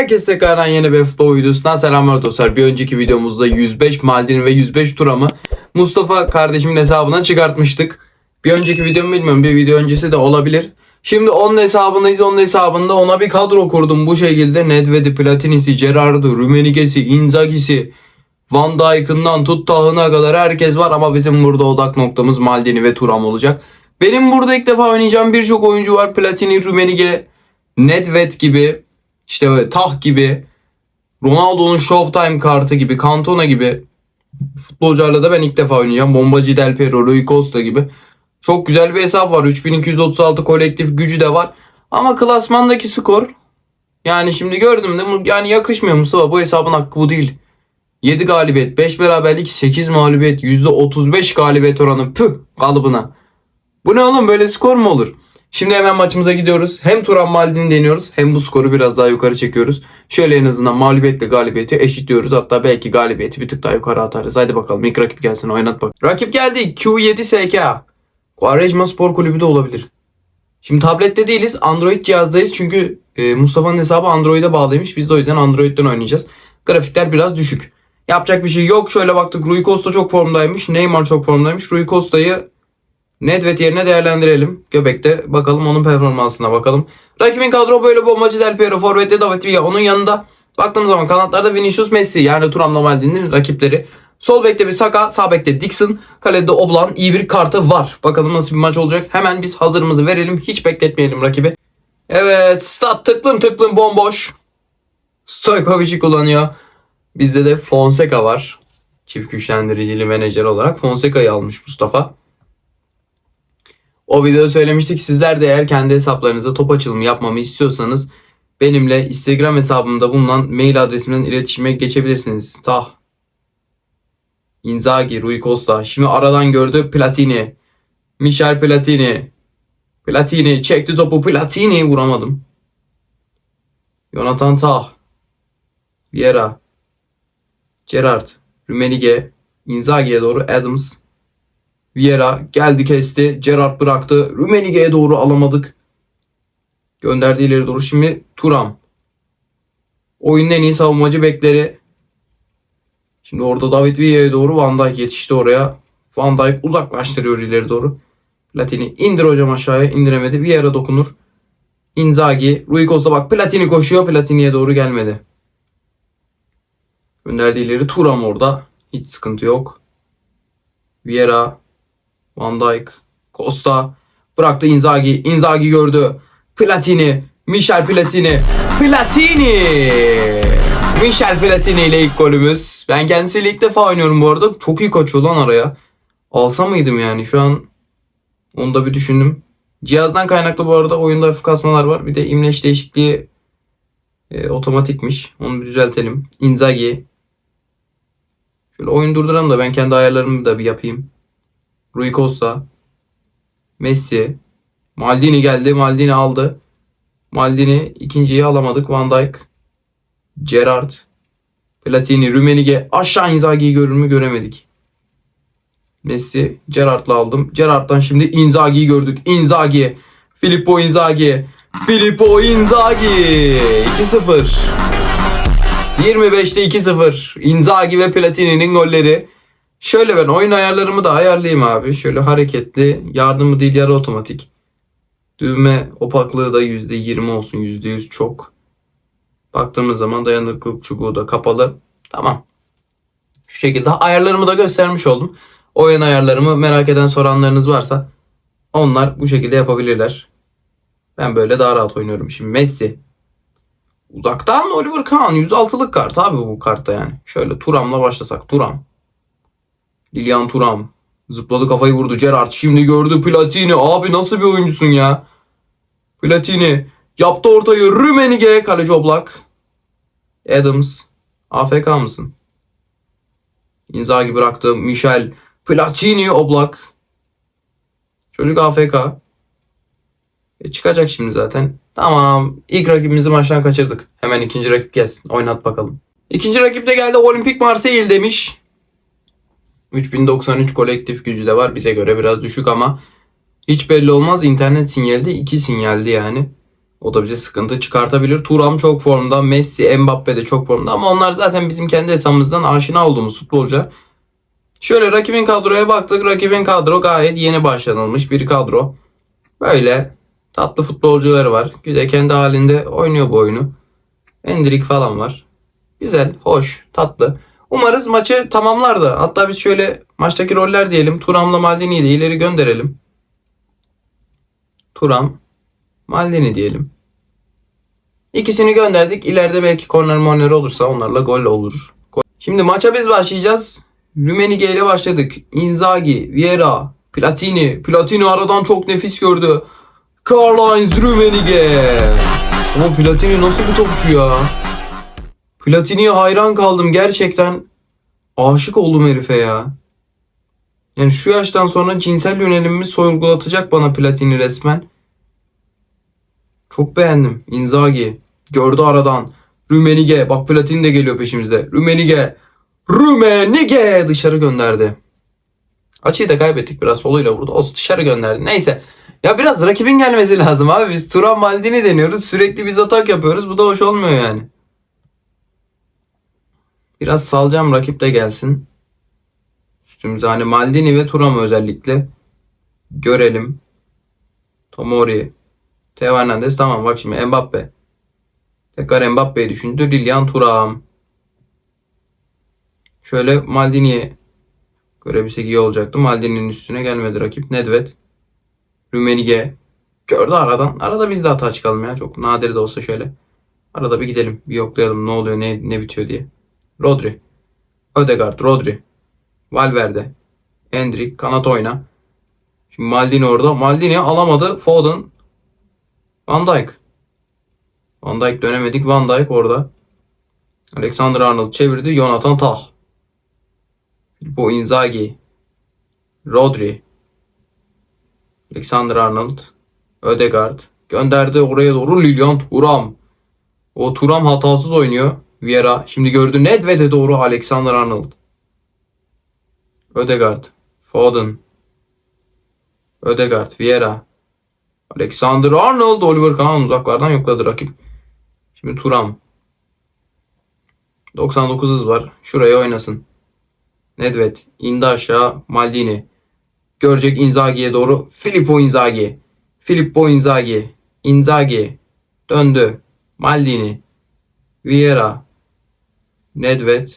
Herkese tekrardan yeni bir futbol videosundan selamlar dostlar. Bir önceki videomuzda 105 Maldini ve 105 Turam'ı Mustafa kardeşimin hesabına çıkartmıştık. Bir önceki videomu bilmiyorum. Bir video öncesi de olabilir. Şimdi onun hesabındayız. Onun hesabında ona bir kadro kurdum bu şekilde. Nedved'i, Platini'si, Gerard'ı, Rummenigge'si, Inzaghi'si, Van Dijk'ından tut tahına kadar herkes var ama bizim burada odak noktamız Maldini ve Turam olacak. Benim burada ilk defa oynayacağım birçok oyuncu var. Platini, Rummenigge, Nedved gibi, işte böyle Tah gibi, Ronaldo'nun Showtime kartı gibi, Cantona gibi futbolcularla da ben ilk defa oynayacağım. Bombacı Del Piero, Rui Costa gibi. Çok güzel bir hesap var. 3236 kolektif gücü de var. Ama klasmandaki skor yani şimdi gördüm de yani yakışmıyor Mustafa. Bu hesabın hakkı bu değil. 7 galibiyet, 5 beraberlik, 8 mağlubiyet, %35 galibiyet oranı. Püh kalıbına. Bu ne oğlum böyle skor mu olur? Şimdi hemen maçımıza gidiyoruz. Hem Turan Maldini deniyoruz hem bu skoru biraz daha yukarı çekiyoruz. Şöyle en azından mağlubiyetle galibiyeti eşitliyoruz. Hatta belki galibiyeti bir tık daha yukarı atarız. Haydi bakalım ilk rakip gelsin oynat bak. Rakip geldi Q7 SK. Quaresma Spor Kulübü de olabilir. Şimdi tablette değiliz Android cihazdayız çünkü e, Mustafa'nın hesabı Android'e bağlıymış. Biz de o yüzden Android'den oynayacağız. Grafikler biraz düşük. Yapacak bir şey yok. Şöyle baktık Rui Costa çok formdaymış. Neymar çok formdaymış. Rui Costa'yı Nedved yerine değerlendirelim. Göbek'te bakalım onun performansına bakalım. Rakibin kadro böyle bombacı Del Piero, Forvet'te David Villa. Onun yanında baktığımız zaman kanatlarda Vinicius Messi yani Turam Maldini'nin rakipleri. Sol bekte bir Saka, sağ bekte Dixon, kalede Oblan iyi bir kartı var. Bakalım nasıl bir maç olacak. Hemen biz hazırımızı verelim. Hiç bekletmeyelim rakibi. Evet, stat tıklım tıklım bomboş. Stojkovic'i kullanıyor. Bizde de Fonseca var. Çift güçlendiricili menajer olarak Fonseca'yı almış Mustafa. O videoda söylemiştik. Sizler de eğer kendi hesaplarınıza top açılımı yapmamı istiyorsanız benimle Instagram hesabımda bulunan mail adresimden iletişime geçebilirsiniz. Tah. Inzaghi, Rui Costa. Şimdi aradan gördü Platini. Michel Platini. Platini çekti topu. Platini vuramadım. Jonathan Tah. Vieira. Gerard. Rummenigge. Inzaghi'ye doğru Adams. Vieira geldi kesti. Gerard bıraktı. Rummenigge'ye doğru alamadık. Gönderdi ileri doğru. Şimdi Turam. Oyunun en iyi savunmacı bekleri. Şimdi orada David Villa'ya doğru Van Dijk yetişti oraya. Van Dijk uzaklaştırıyor ileri doğru. Platini indir hocam aşağıya indiremedi. Vieira dokunur. Inzaghi. Rui Costa bak Platini koşuyor. Platini'ye doğru gelmedi. Gönderdi ileri Turam orada. Hiç sıkıntı yok. Vieira. Van Dijk. Costa. Bıraktı Inzaghi. Inzaghi gördü. Platini. Michel Platini. Platini. Michel Platini ile ilk golümüz. Ben kendisiyle ilk defa oynuyorum bu arada. Çok iyi kaçıyor lan araya. Alsa mıydım yani? Şu an onu da bir düşündüm. Cihazdan kaynaklı bu arada oyunda hafif kasmalar var. Bir de imleç değişikliği e, otomatikmiş. Onu bir düzeltelim. Inzaghi. Şöyle oyun durduralım da ben kendi ayarlarımı da bir yapayım. Rui Costa. Messi. Maldini geldi. Maldini aldı. Maldini ikinciyi alamadık. Van Dijk. Gerard. Platini. Rummenigge. Aşağı Inzaghi'yi görür mü göremedik. Messi. Gerard'la aldım. Gerard'dan şimdi Inzaghi'yi gördük. Inzaghi. Filippo Inzaghi. Filippo Inzaghi. 2-0. 25'te 2-0. Inzaghi ve Platini'nin golleri. Şöyle ben oyun ayarlarımı da ayarlayayım abi. Şöyle hareketli, yardımı değil yarı otomatik. Düğme opaklığı da %20 olsun. %100 çok. Baktığımız zaman dayanıklılık çubuğu da kapalı. Tamam. Şu şekilde ayarlarımı da göstermiş oldum. Oyun ayarlarımı merak eden soranlarınız varsa onlar bu şekilde yapabilirler. Ben böyle daha rahat oynuyorum. Şimdi Messi. Uzaktan Oliver Kahn 106'lık kart abi bu kartta yani. Şöyle Turam'la başlasak. Turam. Lilian Turam. Zıpladı kafayı vurdu Gerard. Şimdi gördü Platini. Abi nasıl bir oyuncusun ya? Platini. Yaptı ortayı. Rummenigge. Kaleci Oblak. Adams. AFK mısın? Inzaghi bıraktı. Michel. Platini Oblak. Çocuk AFK. E çıkacak şimdi zaten. Tamam. İlk rakibimizi maçtan kaçırdık. Hemen ikinci rakip gelsin. Oynat bakalım. İkinci rakip de geldi. Olimpik Marseille demiş. 3093 kolektif gücü de var. Bize göre biraz düşük ama hiç belli olmaz. İnternet sinyali de 2 sinyaldi yani. O da bize sıkıntı çıkartabilir. Turam çok formda. Messi, Mbappe de çok formda. Ama onlar zaten bizim kendi hesabımızdan aşina olduğumuz futbolcular. Şöyle rakibin kadroya baktık. Rakibin kadro gayet yeni başlanılmış bir kadro. Böyle tatlı futbolcuları var. Güzel kendi halinde oynuyor bu oyunu. Endrik falan var. Güzel, hoş, tatlı. Umarız maçı tamamlar da. Hatta biz şöyle maçtaki roller diyelim. Turam'la Maldini'yi de ileri gönderelim. Turam, Maldini diyelim. İkisini gönderdik. İleride belki korner morner olursa onlarla gol olur. Şimdi maça biz başlayacağız. Rümenige ile başladık. Inzaghi, Vieira, Platini. Platini aradan çok nefis gördü. Karl-Heinz Rümenige. Ama Platini nasıl bir topçu ya? Platini'ye hayran kaldım gerçekten. Aşık oldum herife ya. Yani şu yaştan sonra cinsel yönelimimi sorgulatacak bana Platini resmen. Çok beğendim. Inzaghi. Gördü aradan. Rümenige. Bak Platini de geliyor peşimizde. Rümenige. Rümenige dışarı gönderdi. Açıyı da kaybettik biraz soluyla vurdu. O dışarı gönderdi. Neyse. Ya biraz rakibin gelmesi lazım abi. Biz Turan Maldini deniyoruz. Sürekli biz atak yapıyoruz. Bu da hoş olmuyor yani. Biraz salacağım rakip de gelsin. Üstümüze hani Maldini ve Turam'ı özellikle görelim. Tomori. Teo Hernandez tamam bak şimdi Mbappe. Tekrar Mbappe'yi düşündü. Lilian Thuram. Şöyle Maldini'ye görebilsek iyi olacaktı. Maldini'nin üstüne gelmedi rakip. Nedved. Rümenige. Gördü aradan. Arada biz de hata çıkalım ya. Çok nadir de olsa şöyle. Arada bir gidelim. Bir yoklayalım ne oluyor ne, ne bitiyor diye. Rodri. Ödegaard. Rodri. Valverde. Endrick. Kanat oyna. Şimdi Maldini orada. Maldini alamadı. Foden. Van Dijk. Van Dijk dönemedik. Van Dijk orada. Alexander Arnold çevirdi. Jonathan Tah. Filippo Inzaghi. Rodri. Alexander Arnold. Ödegaard. Gönderdi oraya doğru Lilian Thuram. O Thuram hatasız oynuyor. Vieira. Şimdi gördü Nedved'e doğru Alexander Arnold. Ödegaard. Foden. Ödegaard. Vieira. Alexander Arnold. Oliver Kahn uzaklardan yokladı rakip. Şimdi Turam. 99 hız var. Şuraya oynasın. Nedved. indi aşağı. Maldini. Görecek Inzaghi'ye doğru. Filippo Inzaghi. Filippo Inzaghi. Inzaghi. Döndü. Maldini. Vieira. Nedved.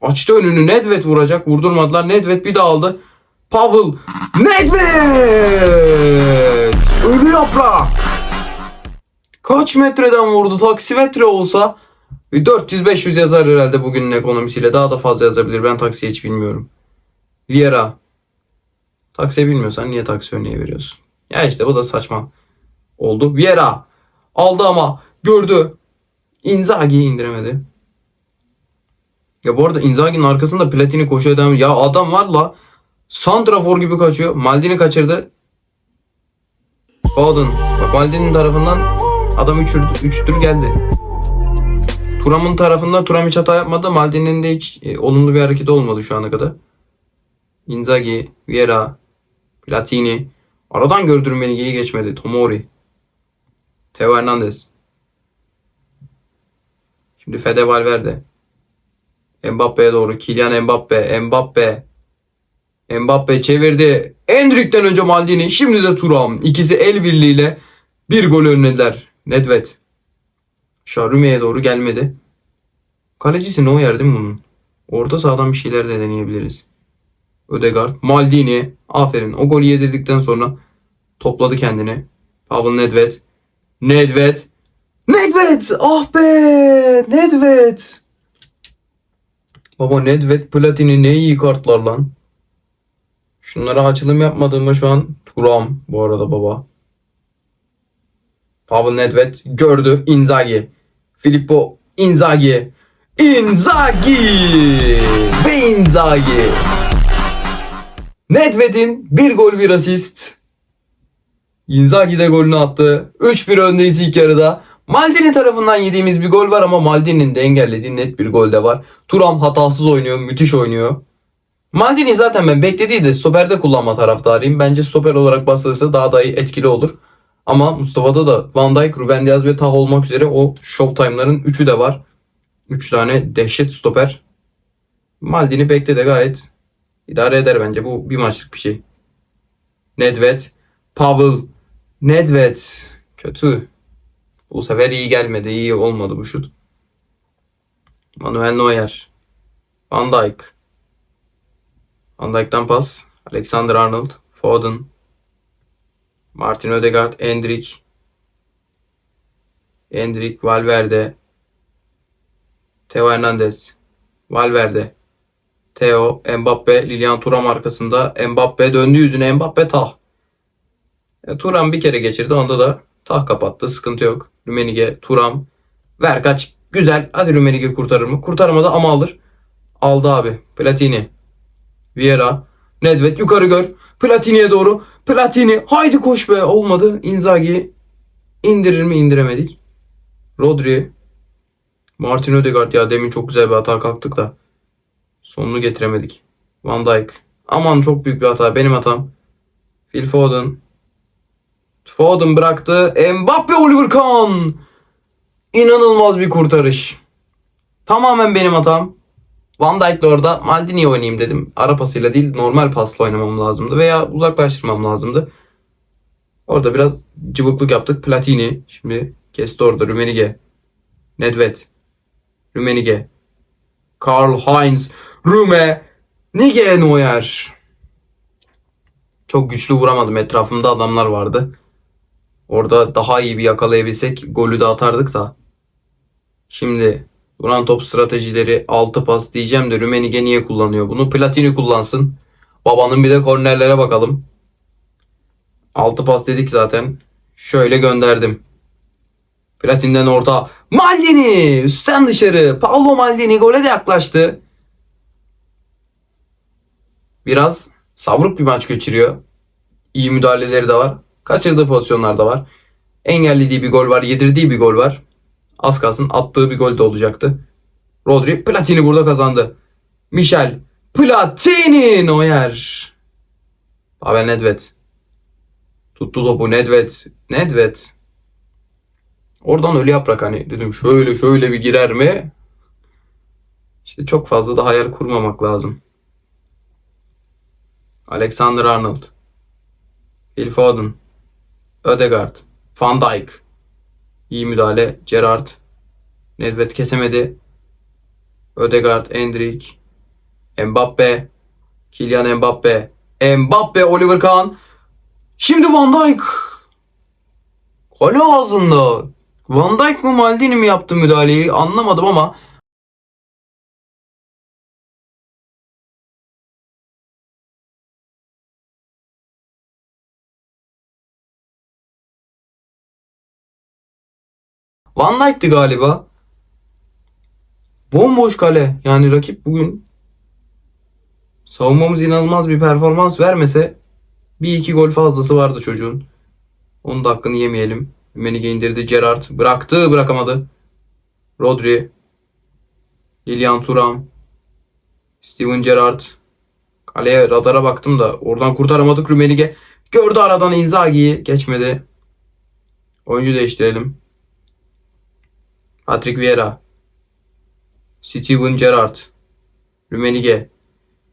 Açtı önünü. Nedved vuracak. Vurdurmadılar. Nedved bir daha aldı. Pavel. Nedved. Ölü yaprak. Kaç metreden vurdu? Taksimetre olsa 400-500 yazar herhalde bugünün ekonomisiyle. Daha da fazla yazabilir. Ben taksiye hiç bilmiyorum. Vieira. Taksiye bilmiyorsan niye taksi örneği veriyorsun? Ya işte bu da saçma oldu. Vieira. Aldı ama gördü. Inzaghi'yi indiremedi. Ya bu arada Inzaghi'nin arkasında Platini koşuyor devam. Ya adam var la. Santrafor gibi kaçıyor. Maldini kaçırdı. Foden. Bak Maldini'nin tarafından adam 3 üç tur geldi. Turam'ın tarafında Turam hiç hata yapmadı. Maldini'nin de hiç e, olumlu bir hareket olmadı şu ana kadar. Inzaghi, Vieira, Platini. Aradan gördürmeni geçmedi. Tomori. Teo Hernandez. Şimdi Fede Valverde. Mbappe'ye doğru. Kylian Mbappe. Mbappe. Mbappe çevirdi. Endrick'ten önce Maldini. Şimdi de Thuram. İkisi el birliğiyle bir gol önlediler. Nedved. Şarüme'ye doğru gelmedi. Kalecisi no yer değil mi bunun? Orta sahadan bir şeyler de deneyebiliriz. Ödegaard. Maldini. Aferin. O golü yedirdikten sonra topladı kendini. Pavel Nedved. Nedved. Nedved! Ah be! Nedved! Baba Nedved Platini ne iyi kartlar lan. Şunlara açılım yapmadığımda şu an Turam bu arada baba. Pavel Nedved gördü Inzaghi. Filippo Inzaghi. Inzaghi! Ve Inzaghi. Nedved'in bir gol bir asist. Inzaghi de golünü attı. 3-1 öndeyiz ilk yarıda. Maldini tarafından yediğimiz bir gol var ama Maldini'nin de engellediği net bir gol de var. Turam hatasız oynuyor, müthiş oynuyor. Maldini zaten ben beklediği de stoperde kullanma taraftarıyım. Bence stoper olarak basılırsa daha da etkili olur. Ama Mustafa'da da Van Dijk, Ruben Diaz ve Tah olmak üzere o Showtime'ların 3'ü de var. 3 tane dehşet stoper. Maldini bekle de gayet idare eder bence. Bu bir maçlık bir şey. Nedved, Pavel, Nedved. Kötü. Bu sefer iyi gelmedi. iyi olmadı bu şut. Manuel Neuer. Van Dijk. Van Dijk'tan pas. Alexander Arnold. Foden. Martin Ödegaard. Endrick. Endrick. Valverde. Theo Hernandez. Valverde. Theo. Mbappe. Lilian Thuram arkasında. Mbappe döndü yüzüne. Mbappe tah. E, Thuram bir kere geçirdi. Onda da tah kapattı. Sıkıntı yok. Rümenige. Thuram. Ver kaç. Güzel. Hadi Rümenige kurtarır mı? Kurtarmadı ama alır. Aldı abi. Platini. Vieira. Nedved yukarı gör. Platini'ye doğru. Platini. Haydi koş be. Olmadı. Inzaghi indirir mi? indiremedik. Rodri. Martin Ödegaard ya demin çok güzel bir hata kalktık da. Sonunu getiremedik. Van Dijk. Aman çok büyük bir hata. Benim hatam. Phil Foden. Foden bıraktı. Mbappe Oliver Kahn. İnanılmaz bir kurtarış. Tamamen benim hatam. Van Dijk'le orada Maldini'yi oynayayım dedim. Ara pasıyla değil normal pasla oynamam lazımdı. Veya uzaklaştırmam lazımdı. Orada biraz cıvıklık yaptık. Platini. Şimdi kesti orada. Rümenige. Nedved. Rümenige. Karl Heinz. Rüme. Nige Neuer. Çok güçlü vuramadım. Etrafımda adamlar vardı. Orada daha iyi bir yakalayabilsek golü de atardık da. Şimdi duran top stratejileri 6 pas diyeceğim de Rümenige niye kullanıyor bunu? Platini kullansın. Babanın bir de kornerlere bakalım. 6 pas dedik zaten. Şöyle gönderdim. Platin'den orta. Maldini! Üstten dışarı. Paolo Maldini gole de yaklaştı. Biraz savruk bir maç geçiriyor. İyi müdahaleleri de var. Kaçırdığı pozisyonlar da var. Engellediği bir gol var. Yedirdiği bir gol var. Az kalsın attığı bir gol de olacaktı. Rodri Platini burada kazandı. Michel Platini Neuer. Pavel Nedved. Tuttu topu Nedved. Nedved. Oradan ölü yaprak hani dedim şöyle şöyle bir girer mi? İşte çok fazla da hayal kurmamak lazım. Alexander Arnold. Phil Foden. Ödegaard. Van Dijk. İyi müdahale. Gerrard. Nedved kesemedi. Ödegaard. Endrick. Mbappe. Kylian Mbappe. Mbappe. Oliver Kahn. Şimdi Van Dijk. Kale ağzında. Van Dijk mı Maldini mi yaptı müdahaleyi anlamadım ama Van Dijk'ti galiba. Bomboş kale. Yani rakip bugün savunmamız inanılmaz bir performans vermese bir iki gol fazlası vardı çocuğun. Onun da hakkını yemeyelim. Menige indirdi Gerrard. Bıraktı bırakamadı. Rodri. Lilian Thuram. Steven Gerrard. Kaleye radara baktım da oradan kurtaramadık Rümenige. Gördü aradan Inzaghi'yi. Geçmedi. Oyuncu değiştirelim. Patrick Vieira. Steven Gerrard. Rümenige.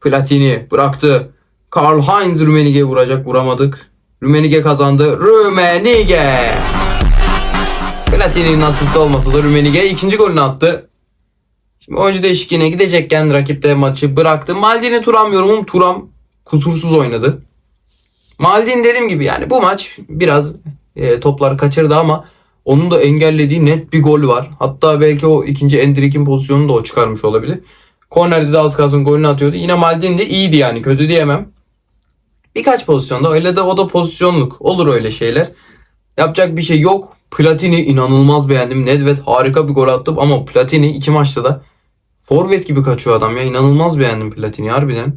Platini bıraktı. Karl Heinz Rümenige vuracak vuramadık. Rümenige kazandı. Rümenige. Platini'nin asisti olmasa da Rümenige ikinci golünü attı. Şimdi oyuncu değişikliğine gidecekken rakip de maçı bıraktı. Maldini Turam yorumum Turam kusursuz oynadı. Maldini dediğim gibi yani bu maç biraz e, toplar kaçırdı ama onun da engellediği net bir gol var. Hatta belki o ikinci Endrick'in pozisyonunu da o çıkarmış olabilir. Kornerde de az kalsın golünü atıyordu. Yine Maldini de iyiydi yani kötü diyemem. Birkaç pozisyonda öyle de o da pozisyonluk. Olur öyle şeyler. Yapacak bir şey yok. Platini inanılmaz beğendim. Nedved harika bir gol attı ama Platini iki maçta da forvet gibi kaçıyor adam ya. İnanılmaz beğendim Platini harbiden.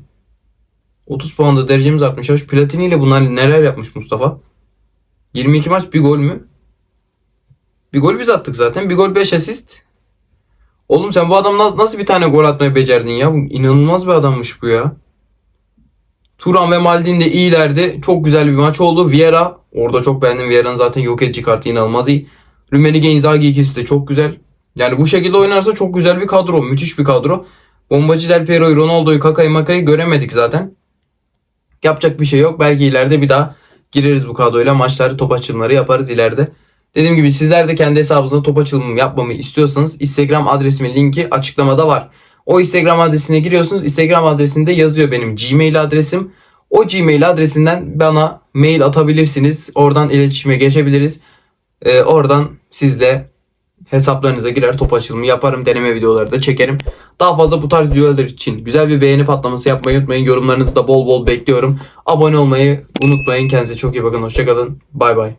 30 puanda derecemiz artmış. Platini ile bunlar neler yapmış Mustafa? 22 maç bir gol mü? Bir gol biz attık zaten. Bir gol 5 asist. Oğlum sen bu adamla nasıl bir tane gol atmayı becerdin ya? Bu inanılmaz bir adammış bu ya. Turan ve Maldini de iyilerdi. Çok güzel bir maç oldu. Vieira orada çok beğendim. Vieira'nın zaten yok edici kartı inanılmaz iyi. Rummenigge Inzaghi ikisi de çok güzel. Yani bu şekilde oynarsa çok güzel bir kadro. Müthiş bir kadro. Bombacı Del Piero'yu, Ronaldo'yu, Kaka'yı, Maka'yı göremedik zaten. Yapacak bir şey yok. Belki ileride bir daha gireriz bu kadroyla. Maçları top açılımları yaparız ileride. Dediğim gibi sizler de kendi hesabınızda top açılımı yapmamı istiyorsanız Instagram adresimin linki açıklamada var. O Instagram adresine giriyorsunuz. Instagram adresinde yazıyor benim Gmail adresim. O Gmail adresinden bana mail atabilirsiniz. Oradan iletişime geçebiliriz. Ee, oradan sizle hesaplarınıza girer top açılımı yaparım. Deneme videoları da çekerim. Daha fazla bu tarz videolar için güzel bir beğeni patlaması yapmayı unutmayın. Yorumlarınızı da bol bol bekliyorum. Abone olmayı unutmayın. Kendinize çok iyi bakın. Hoşçakalın. Bay bay.